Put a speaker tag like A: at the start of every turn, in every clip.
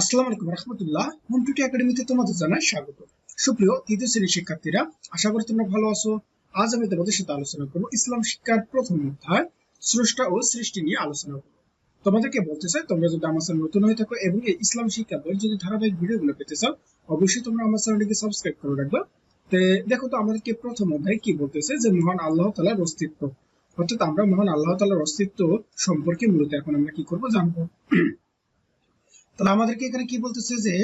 A: আসসালামু আলাইকুম রহমতুল্লাহ। হোম একাডেমিতে তোমাদের জানাই স্বাগত। সুপ্রিয় তৃতীয় শ্রেণির শিক্ষার্থীরা, আশা করি তোমরা ভালো আছো। আজ আমি তোমাদের সাথে আলোচনা করব ইসলাম শিক্ষার প্রথম অধ্যায়, স্রষ্টা ও সৃষ্টি নিয়ে আলোচনা করব। তোমাদেরকে বলতে চাই, তোমরা যদি আমার চ্যানেল নতুন হয়ে থাকো এবং এই ইসলাম শিক্ষা বই যদি ধারাবাহিক ভিডিওগুলো পেতে চাও, অবশ্যই তোমরা আমার চ্যানেলটিকে সাবস্ক্রাইব করে রাখবে। দেখো তো আমাদেরকে প্রথম অধ্যায় কি বলতেছে যে মহান আল্লাহ তালার অস্তিত্ব। অর্থাৎ আমরা মহান আল্লাহ তালার অস্তিত্ব সম্পর্কে মূলত এখন আমরা কি করব জানব। তাহলে আমাদেরকে এখানে কি বলতেছে যে,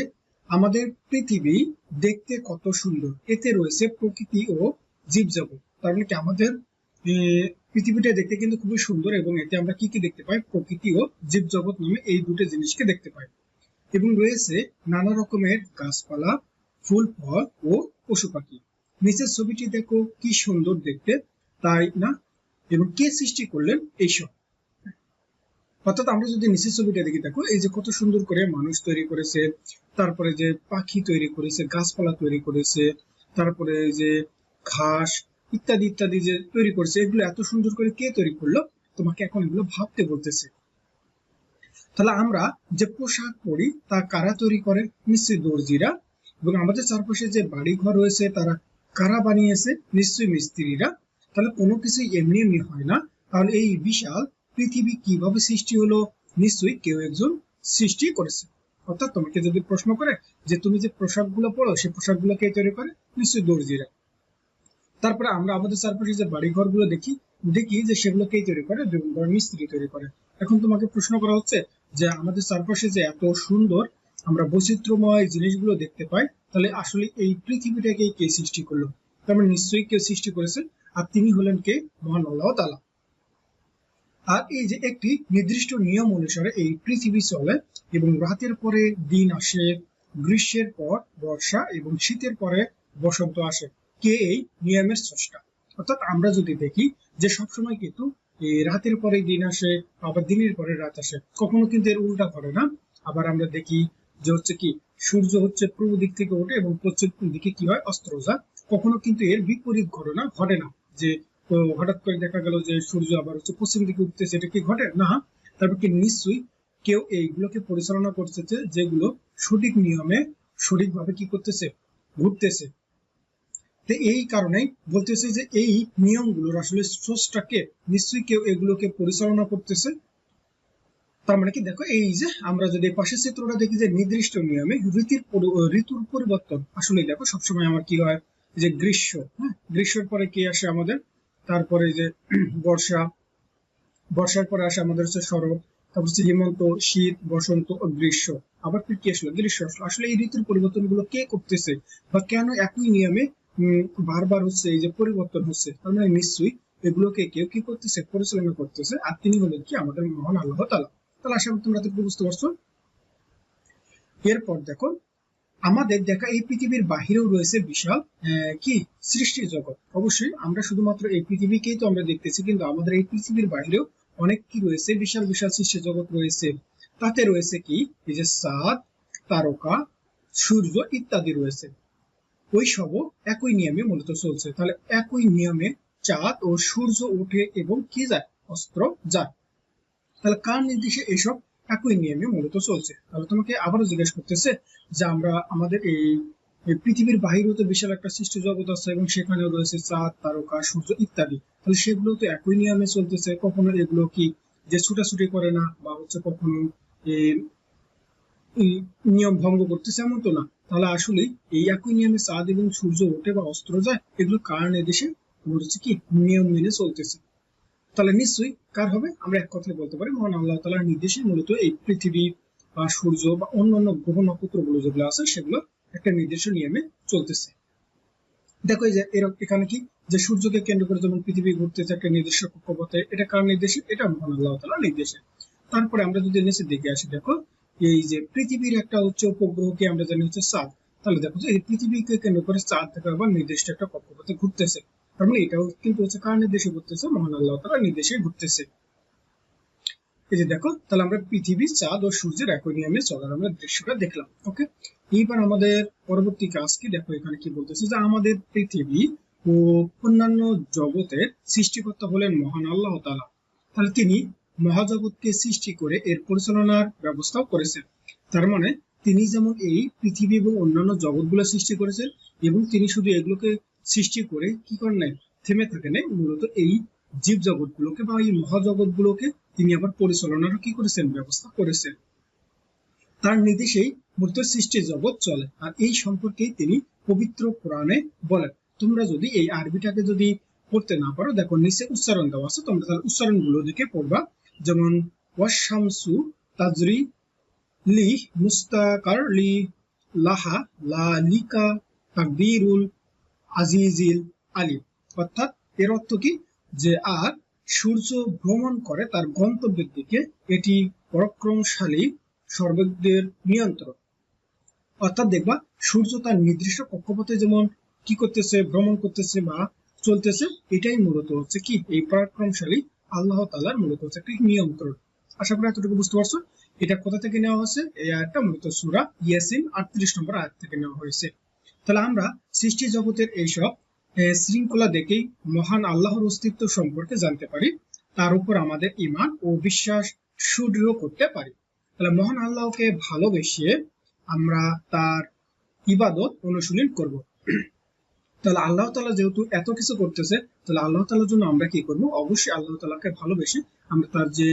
A: আমাদের পৃথিবী দেখতে কত সুন্দর। এতে রয়েছে প্রকৃতি ও জীবজগৎ। তার মানে কি আমাদের পৃথিবীটা দেখতে কিন্তু খুবই সুন্দর এবং এতে আমরা কি কি দেখতে পাই? প্রকৃতি ও জীবজগৎ নামে এই দুটো জিনিসকে দেখতে পাই। এবং রয়েছে নানা রকমের গাছপালা, ফুল, ফল ও পশু পাখি। নিচের ছবিটি দেখো, কি সুন্দর দেখতে। তাই না? এবং কে সৃষ্টি করলেন এইসব? অর্থাৎ আমরা যদি নিচের ছবিটা দেখি, দেখো, এই যে কত সুন্দর করে মানুষ তৈরি করেছে, তারপরে যে পাখি তৈরি করেছে, গাছপালা তৈরি করেছে, তারপরে যে ঘাস ইত্যাদি ইত্যাদি যে তৈরি করেছে, এগুলো এত সুন্দর করে কে তৈরি করল? তোমাকে এখন এগুলো ভাবতে বলতেছে। তাহলে আমরা যে পোশাক পরি, তা কারা তৈরি করে? নিশ্চয়ই দর্জিরা। এবং আমাদের চারপাশে যে বাড়ি ঘর রয়েছে, তারা কারা বানিয়েছে? নিশ্চয়ই মিস্ত্রিরা। তাহলে কোনো কিছু এমনি এমনি হয় না। তাহলে এই বিশাল পৃথিবী কীভাবে সৃষ্টি হলো? নিশ্চয়ই কেউ একজন সৃষ্টি করেছে। অর্থাৎ তোমাকে যদি প্রশ্ন করে যে তুমি যে পোশাকগুলো পরো সেই পোশাকগুলো কে তৈরি করে? নিশ্চয়ই দর্জিরা। তারপরে আমরা আমাদের চারপাশে যে বাড়ি ঘরগুলো দেখি দেখি যে সেগুলো কে তৈরি করে? বিভিন্ন মিস্ত্রি তৈরি করে। এখন তোমাকে প্রশ্ন করা হচ্ছে যে আমাদের চারপাশে যে এত সুন্দর, আমরা বৈচিত্র্যময় জিনিসগুলো দেখতে পাই, তাহলে আসলে এই পৃথিবীটাকে কে সৃষ্টি করল? তার মানে নিশ্চয়ই কেউ সৃষ্টি করেছেন, আর তিনি হলেন কে? মহান আল্লাহ তালা আর এই যে একটি নির্দিষ্ট নিয়ম অনুসারে এই পৃথিবী চলে এবং রাতের পরে দিন আসে, গ্রীষ্মের পর বর্ষা এবং শীতের পরে বসন্ত আসে। কে এই? নিয়মের স্রষ্টা। অর্থাৎ আমরা যদি দেখি যে সবসময় কিন্তু এই রাতের পরে দিন আসে, আবার দিনের পরে রাত আসে। কখনো কিন্তু এর উল্টা ঘটে না। আবার আমরা দেখি যে হচ্ছে কি, সূর্য হচ্ছে পূর্ব দিক থেকে ওঠে এবং পশ্চিম দিকে কি হয়? অস্ত্র যায় কখনো কিন্তু এর বিপরীত ঘটনা ঘটে না যে তো হঠাৎ করে দেখা গেল যে সূর্য আবার হচ্ছে পশ্চিম দিকে উঠতেছে, এটা কি ঘটে? না। তারপর কি নিশ্চয়ই কেউ এইগুলোকে পরিচালনা করতেছে যেগুলো সঠিক নিয়মে সঠিকভাবে কি করতেছে, ঘুরতেছে। তো এই কারণেই বলতেছে যে এই নিয়মগুলোর আসলে স্রষ্টাকে নিশ্চয়ই কেউ এগুলোকে পরিচালনা করতেছে। তার মানে কি দেখো, এই যে আমরা যদি পাশের চিত্রটা দেখি যে নির্দিষ্ট নিয়মে ঋতুর ঋতুর পরিবর্তন। আসলে দেখো, সবসময় আমার কি হয় যে গ্রীষ্ম হ্যাঁ? গ্রীষ্মের পরে কি আসে আমাদের? তারপরে যে বর্ষা, বর্ষার পরে আসে আমাদের হচ্ছে শরৎ, তারপর হচ্ছে হেমন্ত, শীত, বসন্ত ও গ্রীষ্ম। আবার কি আসলো? গ্রীষ্ম আসলো। আসলে এই ঋতুর পরিবর্তনগুলো কে করতেছে বা কেন একই নিয়মে বারবার হচ্ছে এই যে পরিবর্তন হচ্ছে? তার মানে নিশ্চয়ই এগুলোকে কেউ কি করতেছে? পরিচালনা করতেছে। আর তিনি হলেন কি? আমাদের মহান আল্লাহ তালা তাহলে আশা করি তোমরা বুঝতে পারছ। এরপর দেখো আমাদের দেখা এই পৃথিবীর বাহিরেও রয়েছে বিশাল কি? সৃষ্টির জগৎ। অবশ্যই আমরা শুধুমাত্র এই পৃথিবীকেই তো আমরা দেখতেছি, কিন্তু আমাদের এই পৃথিবীর বাহিরেও অনেক কি রয়েছে? বিশাল বিশাল সৃষ্টি জগৎ রয়েছে। তাতে রয়েছে কি? এই যে চাঁদ তারকা, সূর্য ইত্যাদি রয়েছে। ওই সবও একই নিয়মে মূলত চলছে। তাহলে একই নিয়মে চাঁদ ও সূর্য ওঠে এবং কি যায়? অস্ত্র যায়। তাহলে কার নির্দেশে এসব একই নিয়মে মূলত চলছে। তাহলে তোমাকে আবারও জিজ্ঞেস করতেছে যে আমরা আমাদের এই পৃথিবীর বাহিরেও তো বিশাল একটা সৃষ্টি জগৎ আছে এবং সেখানেও রয়েছে চাঁদ, তারকা, সূর্য ইত্যাদি। তাহলে সেগুলো তো একই নিয়মে চলতেছে, কখনো এগুলো কি যে ছুটাছুটি করে না বা হচ্ছে কখনো নিয়ম ভঙ্গ করতেছে এমন তো না। তাহলে আসলে এই একই নিয়মে চাঁদ এবং সূর্য ওঠে বা অস্ত্র যায়, এগুলো কার নির্দেশে হচ্ছে কি নিয়ম মেনে চলতেছে। তাহলে নিশ্চয়ই কার হবে? আমরা এক কথায় বলতে পারি, মহান আল্লাহ তালার নির্দেশে মূলত এই পৃথিবী বা সূর্য বা অন্যান্য গ্রহ নক্ষত্রগুলো যেগুলো আছে, সেগুলো একটা নির্দিষ্ট নিয়মে চলতেছে। দেখো এই যে এখানে কি যে সূর্যকে কেন্দ্র করে যেমন পৃথিবী ঘুরতেছে একটা নির্দিষ্ট কক্ষপথে, এটা কার নির্দেশে? এটা মহান আল্লাহ তালার নির্দেশে। তারপরে আমরা যদি নিচে দেখে আসি, দেখো এই যে পৃথিবীর একটা হচ্ছে উপগ্রহকে আমরা জানি হচ্ছে চাঁদ। তাহলে দেখো যে এই পৃথিবীকে কেন্দ্র করে চাঁদ থেকে আবার নির্দিষ্ট একটা কক্ষপথে ঘুরতেছে। তার মানে এটাও কিন্তু হচ্ছে কার নির্দেশে ঘুরতেছে মহান আল্লাহ তালার নির্দেশে ঘুরতেছে এই যে দেখো, তাহলে আমরা পৃথিবী, চাঁদ ও সূর্যের নিয়মে চলার আমরা দৃশ্যটা দেখলাম, ওকে? এইবার আমাদের পরবর্তী কাজ কি? দেখো এখানে কি বলতেছে যে আমাদের পৃথিবী ও অন্যান্য জগতের সৃষ্টিকর্তা হলেন মহান আল্লাহ তালা তাহলে তিনি মহাজগৎকে সৃষ্টি করে এর পরিচালনার ব্যবস্থাও করেছেন। তার মানে তিনি যেমন এই পৃথিবী এবং অন্যান্য জগৎগুলো সৃষ্টি করেছেন এবং তিনি শুধু এগুলোকে সৃষ্টি করে কি করেন নাই, থেমে থাকে নাই, মূলত এই জীব জগৎগুলোকে বা এই মহাজগৎগুলোকে তিনি আবার পরিচালনারও কি করেছেন, ব্যবস্থা করেছেন। তার নির্দেশেই মূলত সৃষ্টি জগৎ চলে, আর এই সম্পর্কেই তিনি পবিত্র কোরআনে বলেন। তোমরা যদি এই আরবিটাকে যদি পড়তে না পারো, দেখো নিচে উচ্চারণ দেওয়া আছে, তোমরা তাহলে উচ্চারণগুলো দিকে পড়বা। যেমন ওয়াশামসু তাজরি লি মুস্তাকার লি লাহা লা লিকা তাকদিরুল আজিজিল আলী। অর্থাৎ এর অর্থ কি? যে আর সূর্য ভ্রমণ করে তার গন্তব্যের দিকে, এটি পরাক্রমশালী সর্বজ্ঞের নিয়ন্ত্রণ। অর্থাৎ দেখবা, সূর্য তার নির্দিষ্ট কক্ষপথে যেমন কি করতেছে, ভ্রমণ করতেছে বা চলতেছে, এটাই মূলত হচ্ছে কি? এই পরাক্রমশালী আল্লাহ তালার মূলত হচ্ছে একটি নিয়ন্ত্রণ। আশা করি এতটুকু বুঝতে পারছ। এটা কোথা থেকে নেওয়া হয়েছে? এই আয়াতটা মূলত সুরা ইয়াসিন আটত্রিশ নম্বর আয়াত থেকে নেওয়া হয়েছে। তাহলে আমরা সৃষ্টি জগতের এইসব শৃঙ্খলা দেখেই মহান আল্লাহর অস্তিত্ব সম্পর্কে জানতে পারি। তার উপর আমাদের ইমান ও বিশ্বাস সুদৃঢ় করতে পারি। তাহলে মহান আল্লাহকে ভালোবেসে আমরা তার ইবাদত অনুশীলন করব। তাহলে আল্লাহ তালা যেহেতু এত কিছু করতেছে, তাহলে আল্লাহ তালার জন্য আমরা কি করব? অবশ্যই আল্লাহ তালাকে ভালোবেসে আমরা তার যে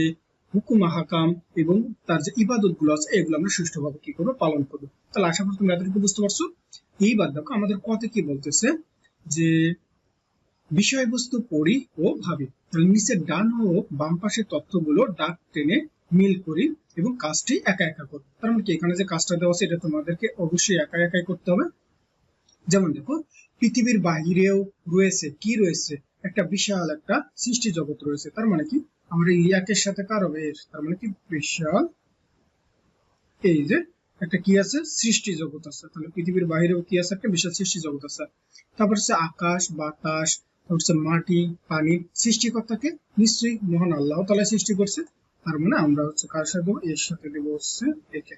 A: হুকুম হাকাম এবং তার যে ইবাদতগুলো আছে, এগুলো আমরা সুষ্ঠুভাবে কি করব, পালন করব। তাহলে আশা করি তুমি এতটুকু বুঝতে পারছ। এইবার দেখো, আমাদের কতে কি বলতেছে যে বিষয়বস্তু পড়ি ও ভাবি। তাহলে নিচের ডান ও বাম পাশের তথ্যগুলো ডাক টেনে মিল করি এবং কাজটি একা একা করি। তার মানে কি? এখানে যে কাজটা দেওয়া আছে, এটা তোমাদেরকে অবশ্যই একা একাই করতে হবে। যেমন দেখো, পৃথিবীর বাহিরেও রয়েছে, কি রয়েছে? একটা বিশাল একটা সৃষ্টি জগৎ রয়েছে। তার মানে কি? আমরা এই একের সাথে কার হবে? তার মানে কি? বিশাল। এই যে, একটা কি আছে? সৃষ্টি জগৎ আছে। তাহলে পৃথিবীর বাহিরেও কি আছে? একটা বিশাল সৃষ্টি জগৎ আছে। তারপর হচ্ছে আকাশ, বাতাস হচ্ছে মাটি, পানি, সৃষ্টিকর্তাকে নিশ্চয়ই মহান আল্লাহ তালা সৃষ্টি করছে। তার মানে আমরা হচ্ছে কার সাথে দেবো? এর সাথে দেবো হচ্ছে একে।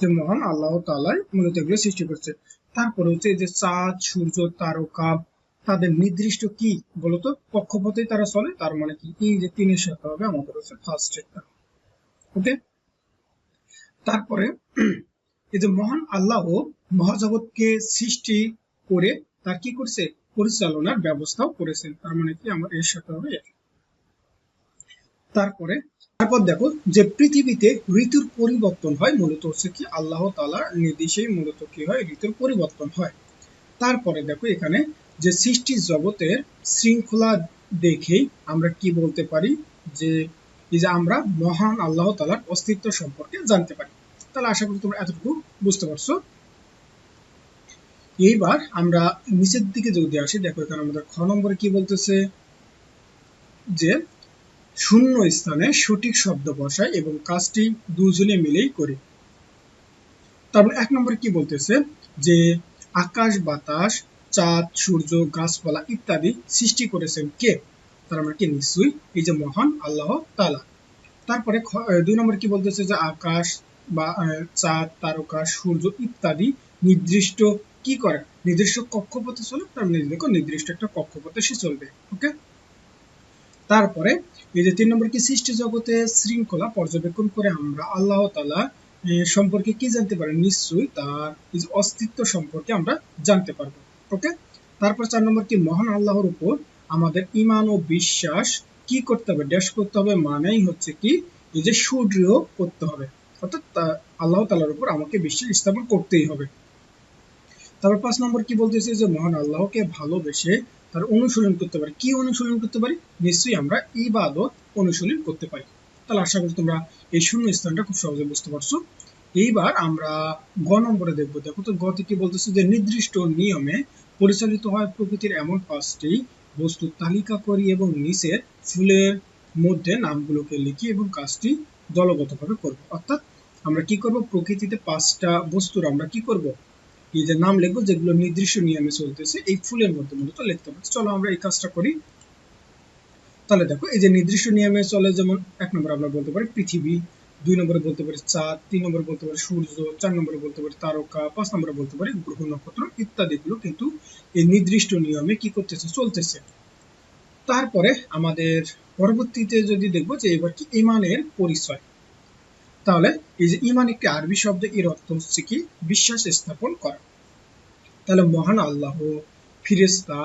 A: যে মহান আল্লাহ তালাই মূলত এগুলো সৃষ্টি করছে। তারপরে হচ্ছে এই যে চাঁদ, সূর্য, তারকা তাদের নির্দিষ্ট কি বলতো? কক্ষপথে তারা চলে, তার মানে কি? এই যে তিনের সাথে হবে, আমাদের হচ্ছে ফার্স্ট একটা ওকে তারপরে, এই যে মহান আল্লাহ মহাজগৎকে সৃষ্টি করে তার কি করছে? পরিচালনার ব্যবস্থাও করেছেন। তার মানে কি? আমার এর সাথে হবে তারপরে, তারপর দেখো যে পৃথিবীতে ঋতুর পরিবর্তন হয় মূলত হচ্ছে কি? আল্লাহ তালার নির্দেশেই মূলত কি হয়? ঋতুর পরিবর্তন হয়। তারপরে দেখো এখানে যে সৃষ্টি জগতের শৃঙ্খলা দেখেই আমরা কি বলতে পারি? যে যে আমরা মহান আল্লাহ তালার অস্তিত্ব সম্পর্কে জানতে পারি। তাহলে আশা করি তোমরা এতটুকু বুঝতে পারছ। এইবার আমরা নিচের দিকে যদি আসি, দেখো এখানে আমাদের খ নম্বরে কি বলতেছে? যে শূন্য স্থানে সঠিক শব্দ বসায় এবং কাজটি দুজনে মিলেই করে। তারপর এক নম্বরে কি বলতেছে? যে আকাশ বাতাস চাঁদ, সূর্য, গাছপালা ইত্যাদি সৃষ্টি করেছেন কে? তার মানে কি? নিশ্চয়ই এই যে মহান আল্লাহ তালা তারপরে দুই নম্বর কি বলতেছে যে আকাশ বা চাঁদ, তারকা, সূর্য ইত্যাদি নির্দিষ্ট কি করে? নির্দিষ্ট কক্ষপথে চলে? তার মানে দেখো নির্দিষ্ট একটা কক্ষপথে সে চলবে, ওকে? তারপরে এই যে তিন নম্বর কি সৃষ্টি জগতে শৃঙ্খলা পর্যবেক্ষণ করে আমরা আল্লাহ তালা সম্পর্কে কি জানতে পারি? নিশ্চয়ই তার অস্তিত্ব সম্পর্কে আমরা জানতে পারব। ওকে তারপর চার নম্বর কি? মহান আল্লাহর উপর আমাদের ইমান ও বিশ্বাস কি করতে হবে? ড্যাশ করতে হবে মানেই হচ্ছে কি? এই যে সুদৃঢ় করতে হবে। অর্থাৎ আল্লাহ তালার উপর আমাকে বিশ্বাস স্থাপন করতেই হবে। তারপর পাঁচ নম্বর কি বলতেছে? যে মহান আল্লাহকে ভালোবেসে তার অনুশীলন করতে পারি। কি অনুশীলন করতে পারি? নিশ্চয়ই আমরা ইবাদত অনুশীলন করতে পারি। তাহলে আশা করি তোমরা এই শূন্য স্থানটা খুব সহজে বুঝতে পারছ। এইবার আমরা গ নম্বরে দেখব। দেখো তো গতে কি বলতেছে? যে নির্দিষ্ট নিয়মে পরিচালিত হয় প্রকৃতির এমন পাঁচটি বস্তু তালিকা করি এবং নিচের ফুলের মধ্যে নামগুলোকে লিখি এবং কাজটি দলগতভাবে করব। অর্থাৎ আমরা কি করব? প্রকৃতিতে পাঁচটা বস্তুর আমরা কি করব? এই যে নাম লিখব, যেগুলো নির্দিষ্ট নিয়মে চলতেছে, এই ফুলের মধ্যে মূলত লিখতে হবে। চলো আমরা এই কাজটা করি। তাহলে দেখো, এই যে নির্দিষ্ট নিয়মে চলে, যেমন এক নম্বর আমরা বলতে পারি পৃথিবী। দুই নম্বরে বলতে পারি চাঁদ, তিন নম্বরে বলতে পারি সূর্য, চার নম্বরে বলতে পারি তারকা, পাঁচ নম্বরে বলতে পারি গ্রহ নক্ষত্র ইত্যাদি গুলো কিন্তু এই নির্দিষ্ট নিয়মে কি করতেছে, চলতেছে। তারপরে আমাদের পরবর্তীতে যদি দেখব যে এবার কি ইমানের পরিচয়, তাহলে এই যে ইমান একটি আরবি শব্দ, এর অর্থ হচ্ছে কি বিশ্বাস স্থাপন করা। তাহলে মহান আল্লাহ ফিরেস্তা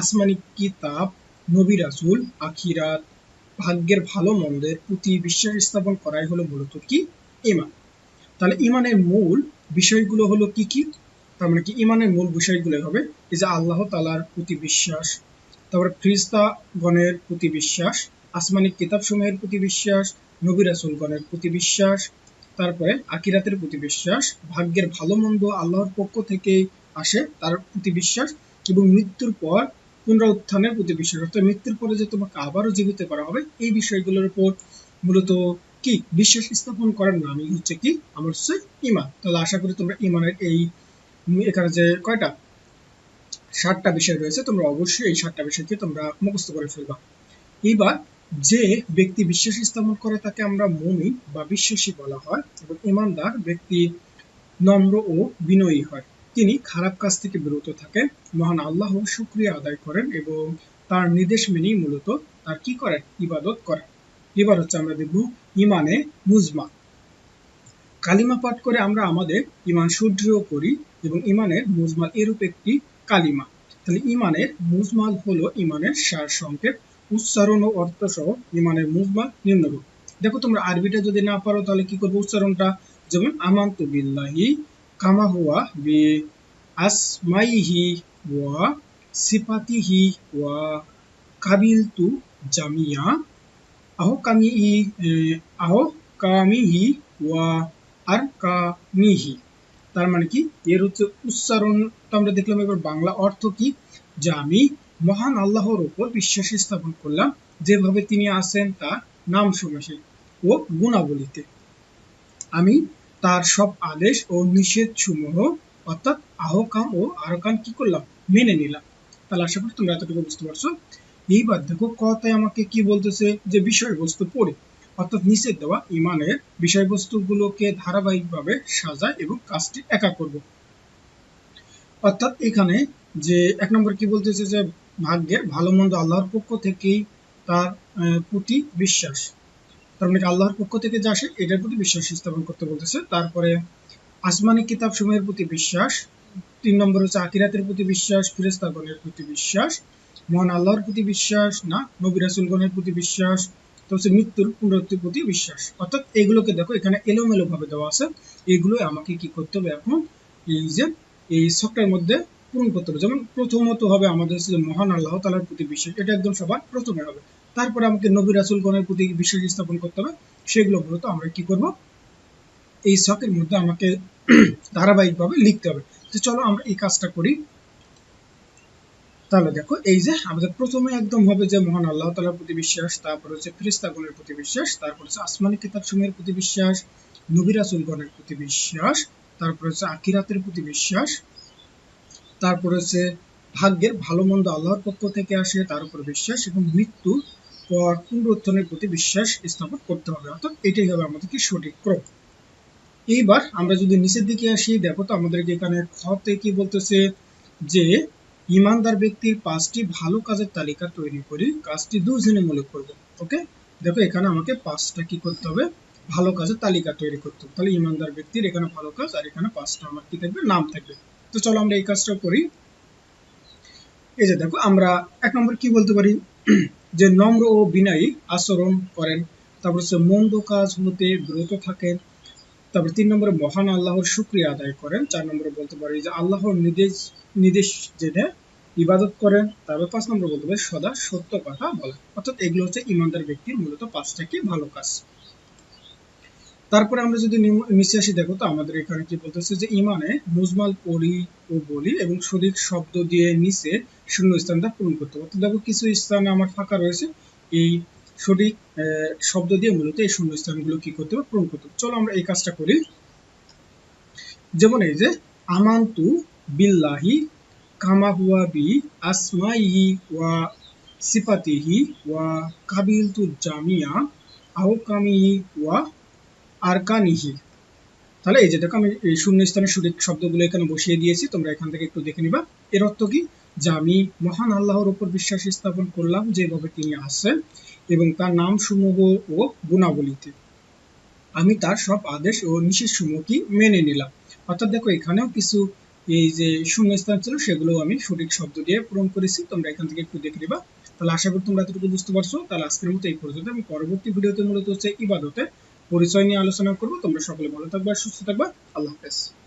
A: আসমানি কিতাব, নবী রাসুল, আখিরাত ভাগ্যের ভালো মন্দের প্রতি বিশ্বাস স্থাপন করাই হলো মূলত কি? ইমান তাহলে ইমানের মূল বিষয়গুলো হলো কি কি? তার মানে কি ইমানের মূল বিষয়গুলো হবে এই যে আল্লাহ তালার প্রতি বিশ্বাস, তারপরে ফ্রিস্তা গণের প্রতি বিশ্বাস, আসমানি কিতাব সমূহের প্রতি বিশ্বাস, নবী রাসুলগণের প্রতি বিশ্বাস, তারপরে আকিরাতের প্রতি বিশ্বাস, ভাগ্যের ভালো মন্দ আল্লাহর পক্ষ থেকে আসে তার প্রতি বিশ্বাস এবং মৃত্যুর পর পুনরুত্থানের প্রতি বিশ্বাস অর্থাৎ মৃত্যুর পরে যে তোমাকে আবারও জীবিত করা হবে, এই বিষয়গুলোর উপর মূলত কি বিশ্বাস স্থাপন করার নামই হচ্ছে কি? আমার হচ্ছে ইমান তাহলে আশা করি তোমরা ইমানের এই এখানে যে কয়টা ষাটটা বিষয় রয়েছে, তোমরা অবশ্যই এই ষাটটা বিষয়কে তোমরা মুখস্থ করে ফেলবা। এইবার যে ব্যক্তি বিশ্বাস স্থাপন করে তাকে আমরা মমি বা বিশ্বাসী বলা হয় এবং ইমানদার ব্যক্তি নম্র ও বিনয়ী হয়। তিনি খারাপ কাজ থেকে বিরত থাকেন। মহান আল্লাহ শুক্রিয়া আদায় করেন এবং তার নির্দেশ মেনেই মূলত তার কি করেন? ইবাদত করেন। এবার হচ্ছে আমরা দেখব ইমানে মুজমা। কালিমা পাঠ করে আমরা আমাদের ইমান সুদৃঢ় করি এবং ইমানের মুজমাল এরূপ একটি কালিমা। তাহলে ইমানের মুজমাল হলো ইমানের সার সংকেত, উচ্চারণ ও অর্থ সহ ইমানের মুজমাল নিম্নরূপ। দেখো তোমরা আরবিটা যদি না পারো তাহলে কি করব উচ্চারণটা? যেমন, আমান্তু বিল্লাহি কামা হুয়া বি আসমাইহি ওয়া সিফাতিহি ওয়া কাবিলতু জামিয়া ওয়া আর তার মানে কি? এর হচ্ছে উচ্চারণ আমরা দেখলাম এবার বাংলা অর্থ কি? যে আমি মহান আল্লাহর ওপর বিশ্বাস স্থাপন করলাম, যেভাবে তিনি আছেন তার নাম সমূহে ও গুণাবলীতে। আমি তার সব আদেশ ও নিষেধ সমূহ, অর্থাৎ আহকাম ও আরকান কি করলাম? মেনে নিলাম। তাহলে আশা করি তোমরা এতটুকু বুঝতে পারছ। এইবার দেখো কথায় আমাকে কি বলতেছে? যে বিষয়বস্তু পড়ে, অর্থাৎ নিচে দেওয়া, ইমানের বিষয়বস্তুগুলোকে ধারাবাহিকভাবে সাজায় এবং কাজটি একা করব। অর্থাৎ এখানে যে এক নম্বর কি বলতেছে? যে ভাগ্যের ভালো মন্দ আল্লাহর পক্ষ থেকেই তার প্রতি বিশ্বাস। তার মানে আল্লাহর পক্ষ থেকে যা আসে, এটার প্রতি বিশ্বাস স্থাপন করতে বলতেছে। তারপরে, আসমানি কিতাব সমূহের প্রতি বিশ্বাস। তিন নম্বর হচ্ছে আকিরাতের প্রতি বিশ্বাস ফিরেস্তাগণের প্রতি বিশ্বাস। মহান আল্লাহর প্রতি বিশ্বাস, না? নবী রাসুলগণের প্রতি বিশ্বাস। তো হচ্ছে মৃত্যুর পুনরুক্তির প্রতি বিশ্বাস। অর্থাৎ এগুলোকে দেখো, এখানে এলোমেলো ভাবে দেওয়া আছে। এগুলো আমাকে কি করতে হবে এখন? এই যে, এই সফটওয়্যার মধ্যে পূরণ করতে হবে। যেমন প্রথমত হবে আমাদের যে মহান আল্লাহ তালার প্রতি বিশ্বাস। এটা একদম সবার প্রথমে হবে। তারপরে আমাকে নবী রাসুলগণের প্রতি বিশ্বাস স্থাপন করতে হবে। সেগুলো মূলত আমরা কি করব? এই শখের মধ্যে আমাকে ধারাবাহিকভাবে লিখতে হবে। তো চলো আমরা এই কাজটা করি। তাহলে দেখো, এই যে আমাদের প্রথমে একদম হবে যে মহান আল্লাহ তালার প্রতি বিশ্বাস, তারপর হচ্ছে ফিরিস্তাগণের প্রতি বিশ্বাস, তারপর হচ্ছে আসমানি কিতাব সমূহের প্রতি বিশ্বাস নবিরাসুলগণের প্রতি বিশ্বাস, তারপর হচ্ছে আকিরাতের প্রতি বিশ্বাস, তারপর হচ্ছে ভাগ্যের ভালো মন্দ আল্লাহর পক্ষ থেকে আসে, তার উপর বিশ্বাস এবং মৃত্যু পুনরুত্থানের প্রতি বিশ্বাস স্থাপন করতে হবে। অর্থাৎ এটাই হবে আমাদেরকে সঠিক ক্রম। এইবার আমরা যদি নিচের দিকে আসি, দেখো তো আমাদেরকে এখানে খতে কি বলতেছে যে, ইমানদার ব্যক্তির পাঁচটি ভালো কাজের তালিকা তৈরি করি, কাজটি দুজনে মূলক করব, ওকে? দেখো এখানে আমাকে পাঁচটা কি করতে হবে? ভালো কাজের তালিকা তৈরি করতে হবে। তাহলে ইমানদার ব্যক্তির এখানে ভালো কাজ আর এখানে পাঁচটা আমার কি থাকবে? নাম থাকবে। তো চলো আমরা এই কাজটা করি। এই যে দেখো, আমরা এক নম্বর কি বলতে পারি? যে নম্র ও বিনয়ী আচরণ করেন, তারপর হচ্ছে মন্দ কাজ হতে বিরত থাকেন, তারপর তিন নম্বরে মহান আল্লাহর শুক্রিয়া আদায় করেন, চার নম্বরে বলতে পারি যে আল্লাহর নির্দেশ নির্দেশ জেনে ইবাদত করেন, তারপর পাঁচ নম্বর বলতে পারি সদা সত্য কথা বলেন। অর্থাৎ এগুলো হচ্ছে ইমানদার ব্যক্তির মূলত পাঁচটা কি? ভালো কাজ। তারপরে আমরা যদি নিচে আসি, দেখো তো আমাদের এখানে কি বলতেছে যে ইমানে মুজমাল পড়ি ও বলি এবং সঠিক শব্দ দিয়ে নিচে শূন্য স্থানটা পূরণ করতে হবে। দেখো কিছু স্থানে আমার ফাঁকা রয়েছে। এই সঠিক শব্দ দিয়ে মূলত এই শূন্য স্থানগুলো কি করতে হবে? পূরণ করতে হবে। চলো আমরা এই কাজটা করি। যেমন এই যে, আমান্তু বিল্লাহি কামা হুয়া বি আসমাইহি ওয়া সিফাতিহি ওয়া কাবিলতু জামিয়া আহকামিহি ওয়া আরকানিহি। তাহলে এই যে দেখো আমি এই শূন্য স্থানের সঠিক শব্দগুলো এখানে বসিয়ে দিয়েছি। তোমরা এখান থেকে একটু দেখে নিবা। এর অর্থ কি? যে আমি মহান আল্লাহর উপর বিশ্বাস স্থাপন করলাম যেভাবে তিনি আসেন এবং তার নাম সমূহ ও গুণাবলীতে। আমি তার সব আদেশ ও নিষেধ সমূহকে মেনে নিলাম? অর্থাৎ দেখো, এখানেও কিছু এই যে শূন্য স্থান ছিল সেগুলো আমি সঠিক শব্দ দিয়ে পূরণ করেছি। তোমরা এখান থেকে একটু দেখে নিবা। তাহলে আশা করি তোমরা এতটুকু বুঝতে পারছ। তাহলে আজকের মতো এই পর্যন্ত। আমি পরবর্তী ভিডিওতে মূলত হচ্ছে ইবাদতে পরিচয় নিয়ে আলোচনা করব। তোমরা সকলে ভালো থাকবা, সুস্থ থাকবা। আল্লাহ হাফেজ।